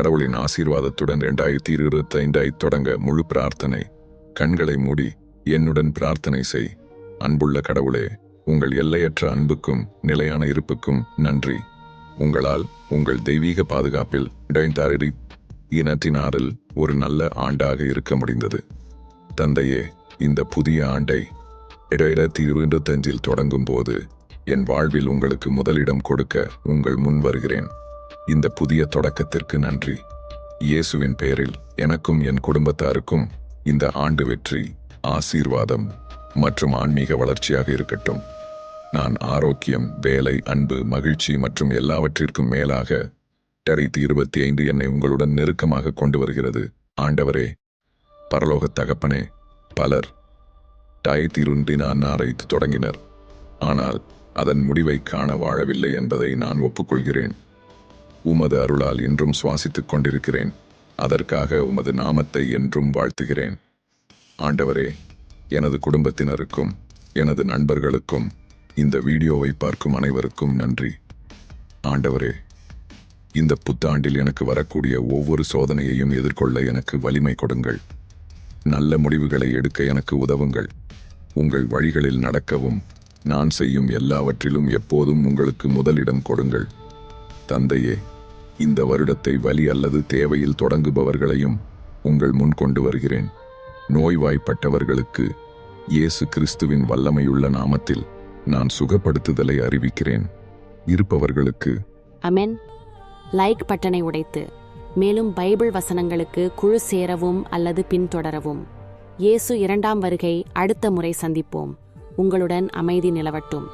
கடவுளின் ஆசீர்வாதத்துடன் இரண்டாயிரத்தி இருபத்தி ஐந்தை தொடங்க முழு பிரார்த்தனை. கண்களை மூடி என்னுடன் பிரார்த்தனை செய். அன்புள்ள கடவுளே உங்கள் எல்லையற்ற அன்புக்கும் நிலையான இருப்புக்கும் நன்றி. உங்களால் உங்கள் தெய்வீக பாதுகாப்பில் இடைந்தாரி இனத்தினாரில் ஒரு நல்ல ஆண்டாக இருக்க முடிந்தது. தந்தையே இந்த புதிய ஆண்டை இரண்டாயிரத்தி இருபத்தஞ்சில் தொடங்கும் போது என் வாழ்வில் உங்களுக்கு முதலிடம் கொடுக்க உங்கள் முன் வருகிறேன். இந்த புதிய தொடக்கத்திற்கு நன்றி. இயேசுவின் பெயரில் எனக்கும் என் குடும்பத்தாருக்கும் இந்த ஆண்டு வெற்றி ஆசீர்வாதம் மற்றும் ஆன்மீக வளர்ச்சியாக இருக்கட்டும். நான் ஆரோக்கியம் வேலை அன்பு மகிழ்ச்சி மற்றும் எல்லாவற்றிற்கும் மேலாக டரைத்து இருபத்தி ஐந்து என்னை உங்களுடன் நெருக்கமாக கொண்டு வருகிறது. ஆண்டவரே பரலோக தகப்பனே பலர் டாய்த்திருன்றி நான் ஆராய்த்து தொடங்கினர். ஆனால் அதன் முடிவை காண வாழவில்லை என்பதை நான் ஒப்புக்கொள்கிறேன். உமது அருளால் இன்றும் சுவாசித்துக் கொண்டிருக்கிறேன். அதற்காக உமது நாமத்தை என்றும் வாழ்த்துகிறேன். ஆண்டவரே எனது குடும்பத்தினருக்கும் எனது நண்பர்களுக்கும் இந்த வீடியோவை பார்க்கும் அனைவருக்கும் நன்றி. ஆண்டவரே இந்த புத்தாண்டில் எனக்கு வரக்கூடிய ஒவ்வொரு சோதனையையும் எதிர்கொள்ள எனக்கு வலிமை கொடுங்கள். நல்ல முடிவுகளை எடுக்க எனக்கு உதவுங்கள். உங்கள் வழிகளில் நடக்கவும் நான் செய்யும் எல்லாவற்றிலும் எப்போதும் உங்களுக்கு முதலிடம் கொடுங்கள். தந்தையே இந்த வருடத்தை வலி அல்லது தேவையில் தொடங்குபவர்களையும் உங்கள் முன் கொண்டு வருகிறேன். நோய்வாய்ப்பட்டவர்களுக்கு இயேசு கிறிஸ்துவின் வல்லமையுள்ள நாமத்தில் நான் சுகப்படுத்துதலை அறிவிக்கிறேன். இருப்பவர்களுக்கு அமென் லைக் பட்டனை உடைத்து மேலும் பைபிள் வசனங்களுக்கு குழு சேரவும் அல்லது பின்தொடரவும். இயேசு இரண்டாம் வருகை அடுத்த முறை சந்திப்போம். உங்களுடன் அமைதி நிலவட்டும்.